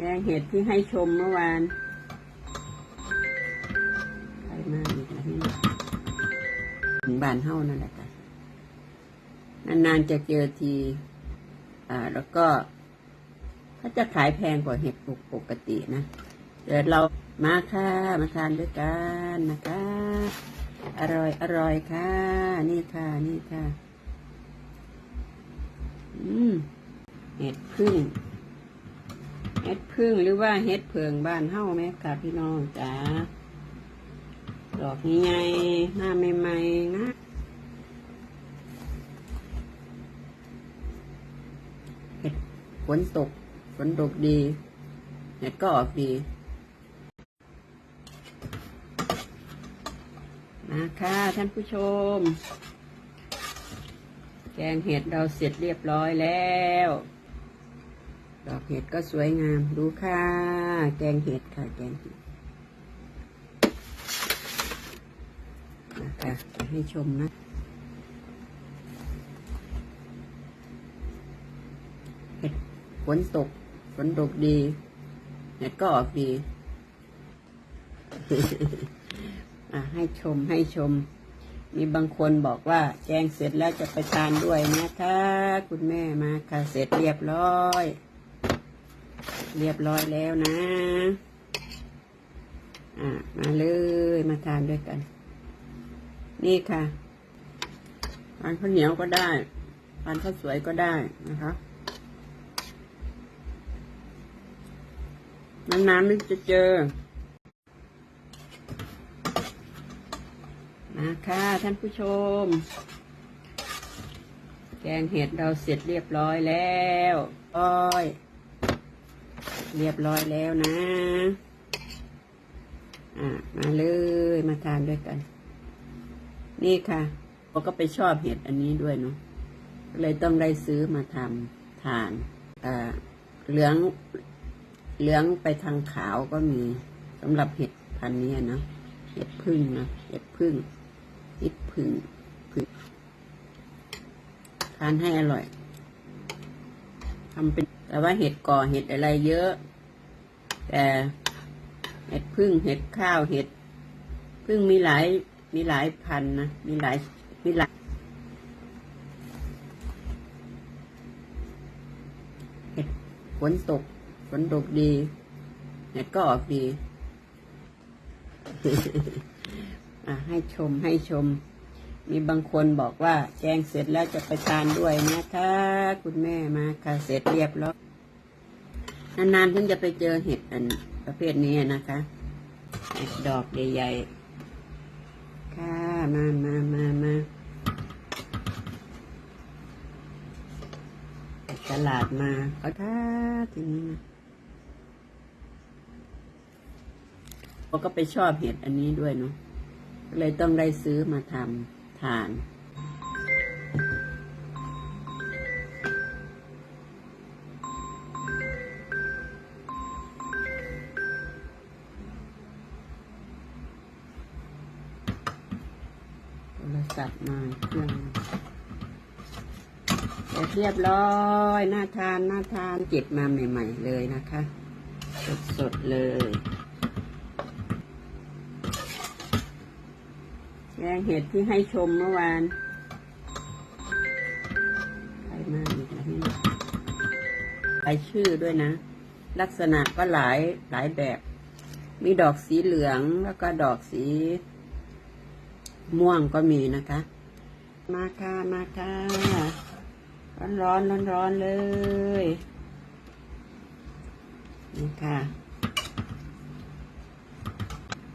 แกงเห็ดที่ให้ชมเมื่อวานใครมาอีกแล้วนี่ถึงบ้านเฮ้านั่นแหละค่ะนานๆจะเจอที อ่า แล้วก็เขาจะขายแพงกว่าเห็ดปกปกตินะเดี๋ยวเรามาค่ะ มาทานด้วยกันนะคะ อร่อยอร่อยค่ะ นี่ค่ะ นี่ค่ะ อืมเห็ดพึ่ง เห็ดพึ่งหรือว่าเห็ดเผืองบ้านเฮ้าไหมค่ะพี่น้องจ๋าดอกใหญ่ๆหน้าใหม่ๆนะเห็ดฝนตกฝนตกดีเห็ดก็ออกดีมาค่ะท่านผู้ชม แกงเห็ดเราเสร็จเรียบร้อยแล้ว ดอกเห็ดก็สวยงาม ดูค่ะ แกงเห็ดค่ะ แกงเห็ดนะคะให้ชมนะเห็ดฝนตกฝนตกดี เห็ดก็ออกดีอะให้ชมให้ชม มีบางคนบอกว่าแกงเสร็จแล้วจะไปทานด้วยนะคะ คุณแม่มาค่ะเสร็จเรียบร้อย เรียบร้อยแล้วนะ อะ มาเลยมาทานด้วยกัน นี่ค่ะทานข้าวเหนียวก็ได้ทานข้าวสวยก็ได้นะคะนานๆนึกจะเจอ มาค่ะท่านผู้ชม แกงเห็ดเราเสร็จเรียบร้อยแล้วร้อย เรียบร้อยแล้วนะ อ่า มาเลยมาทานด้วยกัน นี่ค่ะเราก็ไปชอบเห็ดอันนี้ด้วยเนาะเลยต้องได้ซื้อมาทำทานอ่าเหลือง เหลืองไปทางขาวก็มีสำหรับเห็ดพันนี้นะเห็ดพึ่งนะเห็ดพึ่งเห็ดพึ่งพึ่งทานให้อร่อยทำเป็น แต่ว่าเห็ดก่อเห็ดอะไรเยอะ แต่เห็ดพึ่งเห็ดข้าวเห็ดพึ่งมีหลายมีหลายพันนะมีหลายมีหลายเห็ดฝนตกฝนตกดีเห็ดก็ออกดีอะให้ชมให้ชม มีบางคนบอกว่าแกงเสร็จแล้วจะไปทานด้วยนะคะ คุณแม่มาค่ะเสร็จเรียบร้อย นานๆถึงจะไปเจอเห็ดอันประเภทนี้นะคะเห็ดดอกใหญ่ๆ ค่ะ มามามามาตลาดมาก็ท่าทีนี้นะเราก็ไปชอบเห็ดอันนี้ด้วยเนาะก็เลยต้องได้ซื้อมาทำทาน ศัพท์มาเครื่องเสร็จเรียบร้อยน่าทานน่าทานเก็บมาใหม่ ๆ เลยนะคะ สดๆเลยแกงเห็ดที่ให้ชมเมื่อวานใครมาอีกแล้วนี่หลายชื่อด้วยนะ ลักษณะก็หลายหลายแบบ มีดอกสีเหลืองแล้วก็ดอกสี ม่วงก็มีนะคะ มาค่ะมาค่ะร้อนร้อนร้อนร้อนเลยนี่ค่ะ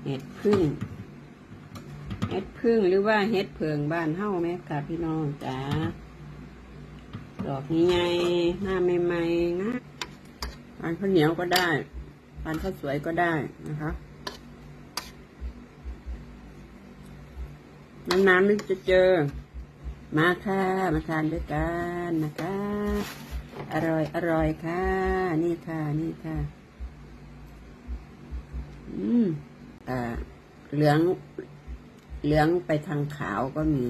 เห็ดพึ่งเห็ดพึ่งหรือว่าเห็ดเผืองบ้านเฮ้าไหมค่ะพี่น้องจ๋าดอกใหญ่ๆหน้าใหม่ๆนะทานข้าวเหนียวก็ได้ทานข้าวสวยก็ได้นะคะ นานๆนึกจะเจอ มาค่ะ มาทานด้วยกันนะคะ อร่อยอร่อยค่ะ นี่ค่ะ นี่ค่ะ อืมอ่าเหลือง เหลืองไปทางขาวก็มี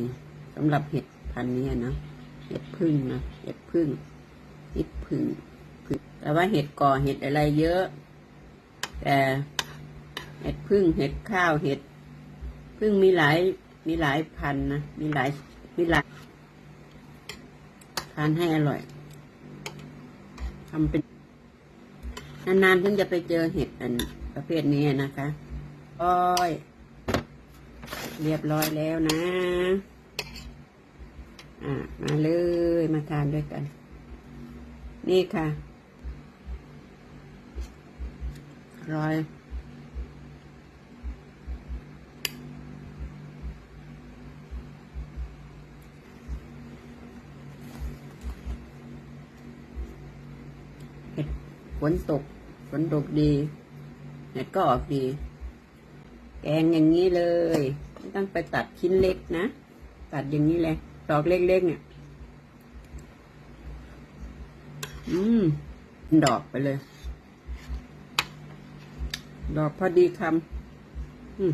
สำหรับเห็ดพันนี้นะเห็ดพึ่งนะเห็ดพึ่งเห็ดพึ่งพึ่งแต่ว่าเห็ดก่อเห็ดอะไรเยอะ แต่เห็ดพึ่งเห็ดข้าวเห็ดพึ่งมีหลาย มีหลายพันนะ มีหลาย มีหลายทานให้อร่อยทำเป็น นานๆถึงจะไปเจอเห็ดอันประเภทนี้นะคะโอ้ยเรียบร้อยแล้วนะ อ่ามาเลย มาทานด้วยกัน นี่ค่ะร่อย เห็ดฝนตกฝนตกดี เห็ดก็ออกดี แกงอย่างนี้เลยไม่ต้องไปตัดชิ้นเล็กนะ ตัดอย่างนี้เลยดอกเล็กๆเนี่ย อืม ดอกไปเลย ดอกพอดีคำอืม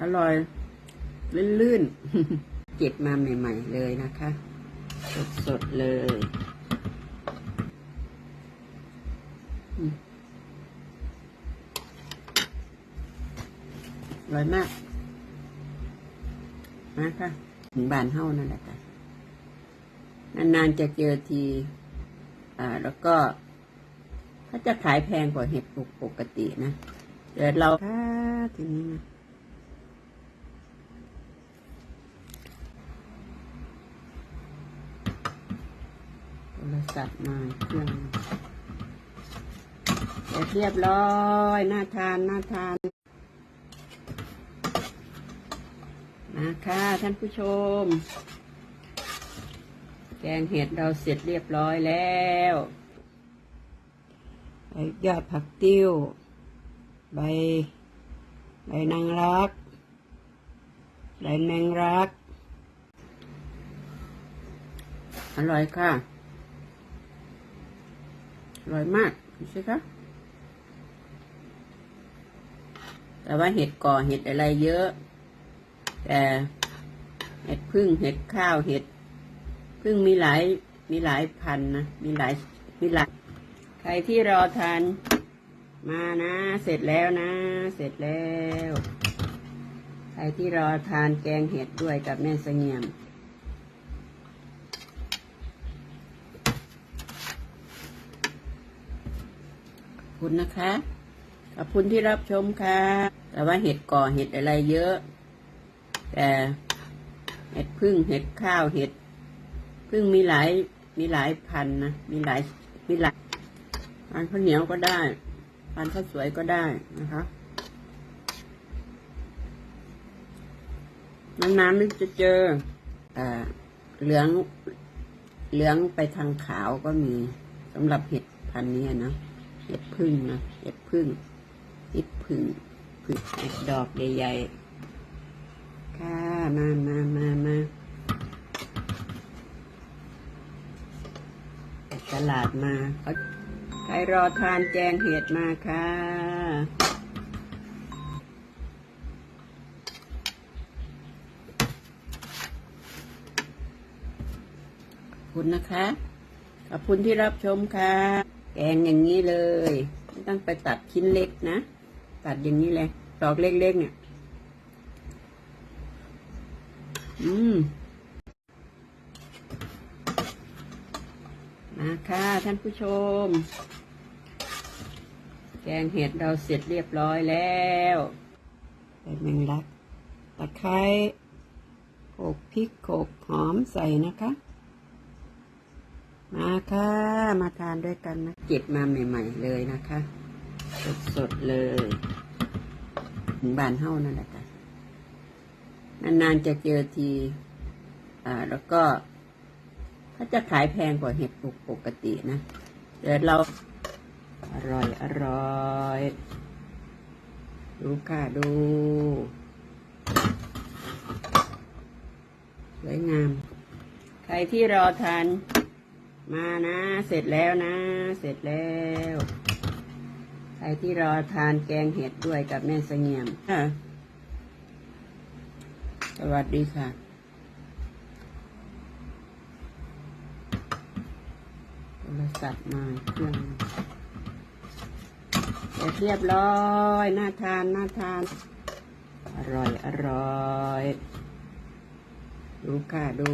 อร่อยลื่นๆ เก็บมาใหม่ ๆ เลยนะคะ สด ๆ เลย อืม อ ร่อยมากนะคะถึงบ้านเฮ้านั่นแหละค่ะนานๆจะเจอที อ่า แล้วก็ถ้าจะขายแพงกว่าเห็ดปกปกตินะแต่เราค่ะทีนี้นะโทรศัพท์มาเครื่องเสร็จเรียบร้อย น่าทาน น่าทาน มาค่ะท่านผู้ชม แกงเห็ดเราเสร็จเรียบร้อยแล้วใบยอดผักติ้ว ใบ ใบนางรัก ใบแมงรัก อร่อยค่ะ อร่อยมากดูสิคะแต่ว่าเห็ดก่อเห็ดอะไรเยอะ แต่เห็ดพึ่งเห็ดข้าวเห็ดพึ่งมีหลายมีหลายพันนะมีหลายมีหลายใครที่รอทานมานะ เสร็จแล้วนะ เสร็จแล้ว ใครที่รอทานแกงเห็ดด้วยกับแม่เสงี่ยมคุณนะคะ ขอบคุณที่รับชมค่ะ แต่ว่าเห็ดก่อเห็ดอะไรเยอะ แต่เห็ดพึ่งเห็ดข้าวเห็ดพึ่งมีหลายมีหลายพันนะมีหลายมีหลายพันข้าวเหนียวก็ได้พันข้าวสวยก็ได้นะคะนานๆนึกจะเจออ่าเหลืองเหลืองไปทางขาวก็มีสำหรับเห็ดพันนี้นะเห็ดพึ่งนะเห็ดพึ่งเห็ดพึ่งพึ่งดดอกใหญ่ๆ ค่ะ มามามามาตลาดมาใครรอทานแจงเห็ดมาค่ะคุณนะคะ ขอบคุณที่รับชมค่ะ แกงอย่างนี้เลย ไม่ต้องไปตัดชิ้นเล็กนะ ตัดอย่างนี้เลยดอกเล็กๆเนี่ย อืมมาค่ะท่านผู้ชม แกงเห็ดเราเสร็จเรียบร้อยแล้วใส่แมงลักตะไคร้โขลกพริกโขลกหอมใส่นะคะ มาค่ะ มาทานด้วยกันนะเก็บมาใหม่ ๆ เลยนะคะ สดๆเลยถึงบานเฮ้านั่นแหละค่ะ นานๆจะเจอที อ่า แล้วก็ถ้าจะขายแพงกว่าเห็ดปกปกตินะแต่เราอร่อย อร่อยดูค่ะดู สวยงาม ใครที่รอทานมานะ เสร็จแล้วนะ เสร็จแล้ว ใครที่รอทานแกงเห็ดด้วยกับแม่เสงี่ยมอะ สวัสดีค่ะสรศัพท์มาเครื่องเสร็จเรียบร้อยน่าทานน่าทาน อร่อย อร่อย ดูค่ะดู